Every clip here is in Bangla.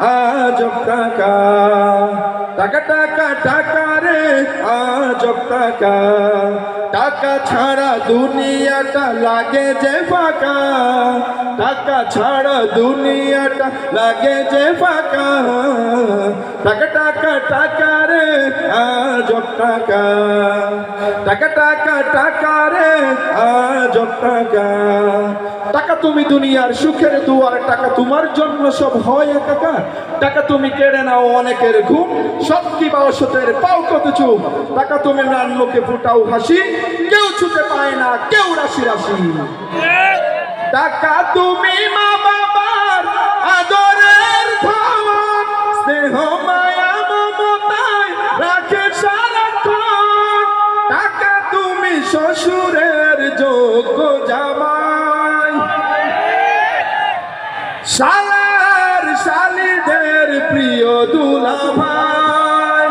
আজব টাকা টাকা টাকা টাকা রে আজব টাকা। টাকা ছাড়া দুনিয়াটা লাগে যে ফাঁকা। টাকা ছাড়া দুনিয়াটা লাগে যে ফাঁকা। টাকা টাকা টাকা রে আজব টাকা। টাকা টাকা টাকা রে আজব টাকা টাকা তুমি দুনিয়ার সুখের দুয়ার, টাকা তোমার জন্য সব হয় একাকার টাকা তুমি কেড়ে নাও অনেকের ঘুম সব কি বা পাও কত চুপ টাকা তুমি ম্লান মুখে ফুটাও হাসি, কেউ ছুতে পায় না, কেউ রাশি রাশি। টাকা তুমি মা বাবার আদরের ধন, স্নেহ, মায়া, মমতায় রাখে সারাক্ষণ। টাকা তুমি শ্বশুরের যোগ্য জামাই। শালার শালিদের প্রিয় দুলাভাই।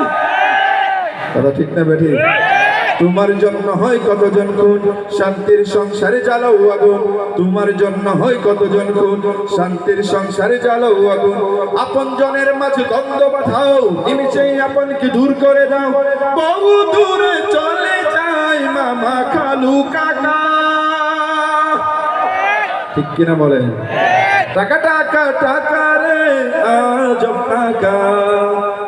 কথা ঠিক না বেঠি? তোমার জন্য হয় কতজন খুন? শান্তির সংসারে জ্বালাও আগুন। তোমার জন্য হয় কতজন খুন? শান্তির সংসারে জ্বালাও আগুন। আপন জনের মাঝে দ্বন্দ্ব বাঁধাও। নিমিষেই আপনকে দূর করে দাও। বহু দূরে ঠিক কিনা বলেন? টাকা টাকা টাকা রে আজব টাকা।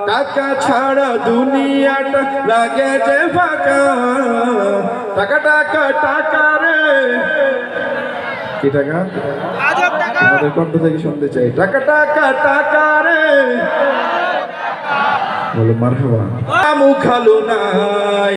টাকা ছাড়া দুনিয়াটা লাগে যে ফাঁকা। টাকা টাকা টাকা রে। কি টাকা? আমাদের কণ্ঠ থেকে শুনতে চাই। টাকা টাকা টাকা রে। বলো মারহাবা। মুখালো নাই।